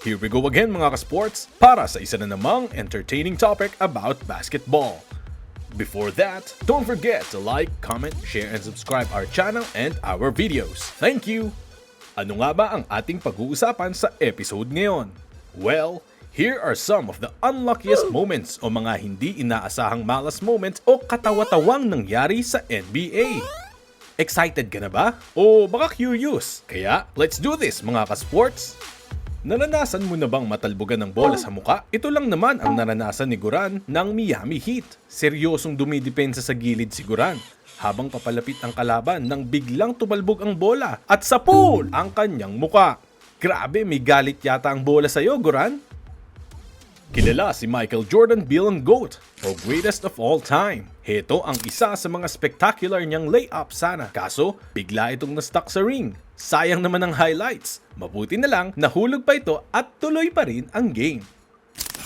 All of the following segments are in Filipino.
Here we go again mga ka-sports para sa isa na namang entertaining topic about basketball. Before that, don't forget to like, comment, share, and subscribe our channel and our videos. Thank you! Ano nga ba ang ating pag-uusapan sa episode ngayon? Well, here are some of the unluckiest moments o mga hindi inaasahang malas moments o katawa-tawang nangyari sa NBA. Excited ka na ba? O baka curious? Kaya, let's do this mga ka-sports! Naranasan mo na bang matalbogan ng bola sa muka? Ito lang naman ang naranasan ni Guran ng Miami Heat. Seryosong dumidepensa sa gilid si Guran habang papalapit ang kalaban nang biglang tumalbog ang bola at sa pool ang kanyang muka. Grabe, may galit yata ang bola sa'yo, Guran. Kilala si Michael Jordan bilang GOAT o greatest of all time. Heto ang isa sa mga spectacular niyang layup sana. Kaso, bigla itong na-stuck sa ring. Sayang naman ang highlights. Mabuti na lang, nahulog pa ito at tuloy pa rin ang game.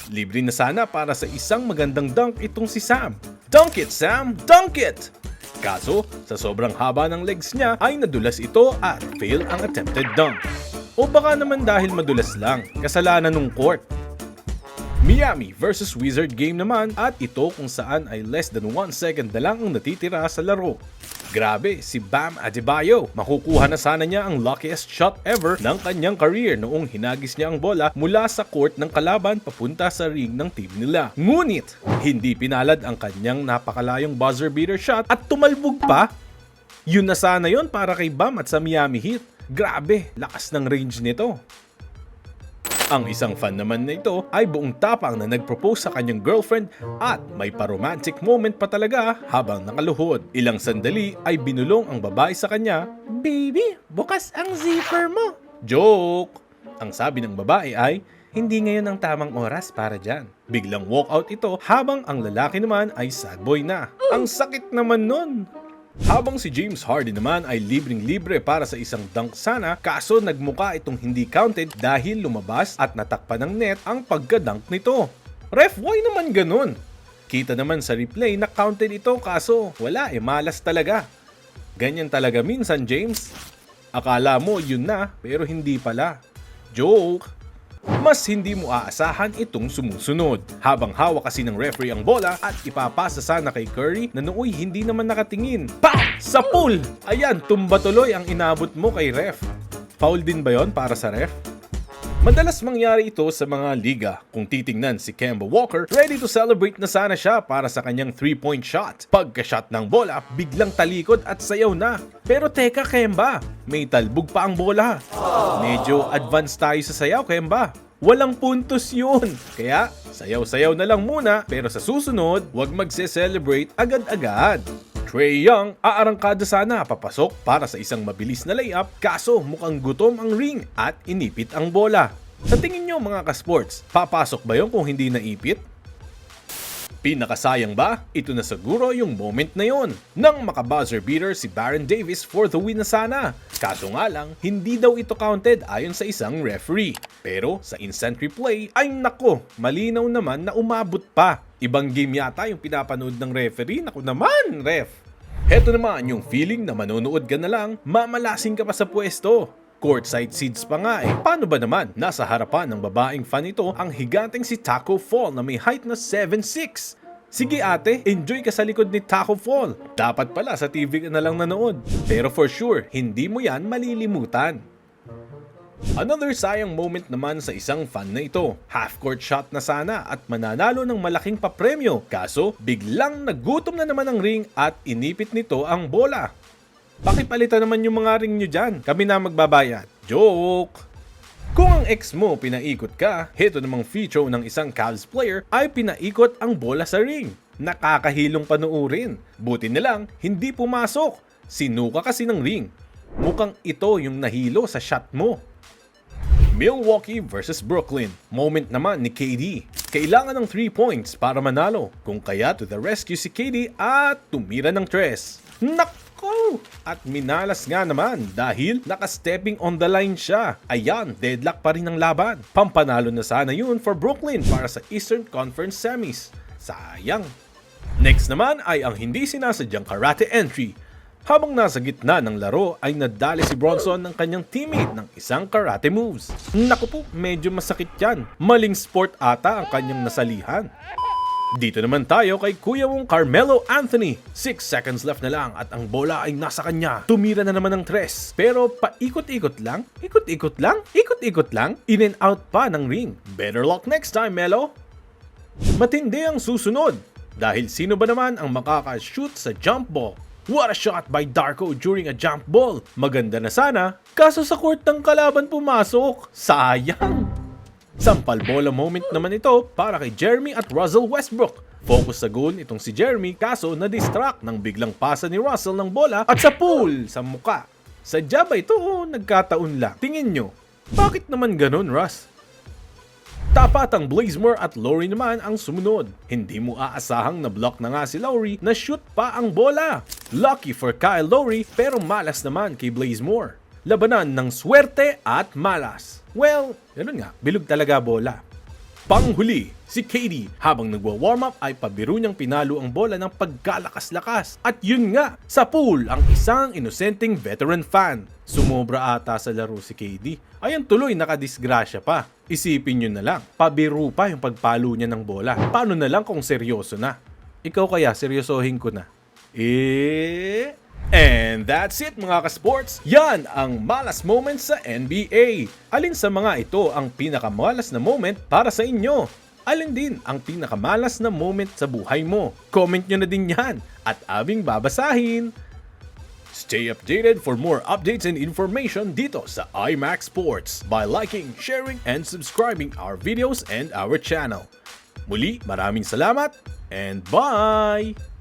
Libre na sana para sa isang magandang dunk itong si Sam. Dunk it, Sam! Dunk it! Kaso, sa sobrang haba ng legs niya ay nadulas ito at fail ang attempted dunk. O baka naman dahil madulas lang, kasalanan ng court. Miami versus Wizard game naman at ito kung saan ay less than 1 second na lang ang natitira sa laro. Grabe, si Bam Adebayo, makukuha na sana niya ang luckiest shot ever ng kanyang career noong hinagis niya ang bola mula sa court ng kalaban papunta sa ring ng team nila. Ngunit, hindi pinalad ang kanyang napakalayong buzzer beater shot at tumalbog pa. Yun na sana yon para kay Bam at sa Miami Heat. Grabe, lakas ng range nito. Ang isang fan naman na ito ay buong tapang na nag-propose sa kanyang girlfriend at may paromantic moment pa talaga habang nakaluhod. Ilang sandali ay binulong ang babae sa kanya, Baby, bukas ang zipper mo. Joke! Ang sabi ng babae ay, hindi ngayon ang tamang oras para dyan. Biglang walkout ito habang ang lalaki naman ay sad boy na. Ang sakit naman nun! Habang si James Harden naman ay libreng-libre para sa isang dunk sana kaso nagmuka itong hindi counted dahil lumabas at natakpan ng net ang pagka-dunk nito. Ref, why naman ganun? Kita naman sa replay na counted ito kaso wala eh malas talaga. Ganyan talaga minsan James. Akala mo yun na pero hindi pala. Joke! Mas hindi mo aasahan itong sumusunod. Habang hawak kasi ng referee ang bola at ipapasa sana kay Curry na nooy hindi naman nakatingin. Pa! Sa pool! Ayan, tumba tuloy ang inabot mo kay ref. Foul din ba yon para sa ref? Madalas mangyari ito sa mga liga. Kung titingnan si Kemba Walker, ready to celebrate na sana siya para sa kanyang 3-point shot. Pagka-shot ng bola, biglang talikod at sayaw na. Pero teka Kemba, may talbog pa ang bola. Medyo advanced tayo sa sayaw Kemba. Walang puntos yun. Kaya, sayaw-sayaw na lang muna, pero sa susunod, huwag magse-celebrate agad-agad. Trey Young, aarangkada sana papasok para sa isang mabilis na layup kaso mukhang gutom ang ring at inipit ang bola. Sa tingin nyo mga ka-sports, papasok ba yon kung hindi naipit? Pinakasayang ba? Ito na siguro yung moment na yon. Nang makabuzzer beater si Baron Davis for the win na sana. Kaso nga lang, hindi daw ito counted ayon sa isang referee. Pero sa instant replay, ay nako, malinaw naman na umabot pa. Ibang game yata yung pinapanood ng referee. Naku naman, ref. Heto naman yung feeling na manonood ka na lang, mamalasing ka pa sa pwesto. Courtside seats pa nga eh. Paano ba naman? Nasa harapan ng babaeng fan ito ang higanteng si Taco Fall na may height na 7'6". Sige ate, enjoy ka sa likod ni Taco Fall. Dapat pala sa TV ka na lang nanood. Pero for sure, hindi mo yan malilimutan. Another sayang moment naman sa isang fan na ito. Half-court shot na sana at mananalo ng malaking papremyo. Kaso, biglang nagutom na naman ang ring at inipit nito ang bola. Pakipalitan naman yung mga ring nyo dyan. Kami na magbabayad. Joke! Kung ang ex mo pinaikot ka, heto namang feature ng isang Cavs player ay pinaikot ang bola sa ring. Nakakahilong panuurin. Buti na lang, hindi pumasok. Sinuka kasi ng ring. Mukhang ito yung nahilo sa shot mo. Milwaukee versus Brooklyn. Moment naman ni KD. Kailangan ng 3 points para manalo. Kung kaya to the rescue si KD at tumira ng tres. Nako! At minalas nga naman dahil naka-stepping on the line siya. Ayan, deadlock pa rin ang laban. Pampanalo na sana yun for Brooklyn para sa Eastern Conference Semis. Sayang. Next naman ay ang hindi sinasadyang karate entry. Habang nasa gitna ng laro ay nadali si Bronson ng kanyang teammate ng isang karate moves. Naku po, medyo masakit yan. Maling sport ata ang kanyang nasalihan. Dito naman tayo kay kuya mong Carmelo Anthony. 6 seconds left na lang at ang bola ay nasa kanya. Tumira na naman ng tres. Pero paikot-ikot lang, ikot-ikot lang, ikot-ikot lang, in and out pa ng ring. Better luck next time, Melo! Matindi ang susunod. Dahil sino ba naman ang makaka-shoot sa jump ball? What a shot by Darko during a jump ball. Maganda na sana, kaso sa court ng kalaban pumasok. Sayang! Sampal bola moment naman ito para kay Jeremy at Russell Westbrook. Focus sa goal itong si Jeremy kaso na-distract ng biglang pasa ni Russell ng bola at sa pool sa muka. Sadya ba ito o nagkataon lang? Tingin nyo, bakit naman ganun Russ? Tapat ang Blazemore at Lowry naman ang sumunod. Hindi mo aasahang na block na nga si Lowry na shoot pa ang bola. Lucky for Kyle Lowry pero malas naman kay Blazemore. Labanan ng swerte at malas. Well, ganun nga, bilog talaga bola. Panghuli, si KD habang nagwa-warm up ay pabiro niyang pinalo ang bola ng pagkalakas-lakas. At yun nga, sa pool ang isang inosenteng veteran fan. Sumobra ata sa laro si KD. Ayan tuloy nakadisgrasya pa. Isipin nyo na lang, pabiro pa yung pagpalo niya ng bola. Paano na lang kung seryoso na? Ikaw kaya, seryosohin ko na. Eh... And that's it mga ka-sports. Yan ang malas moments sa NBA. Alin sa mga ito ang pinakamalas na moment para sa inyo? Alin din ang pinakamalas na moment sa buhay mo? Comment nyo na din yan at aming babasahin. Stay updated for more updates and information dito sa iMac Sports by liking, sharing, and subscribing our videos and our channel. Muli, maraming salamat and bye!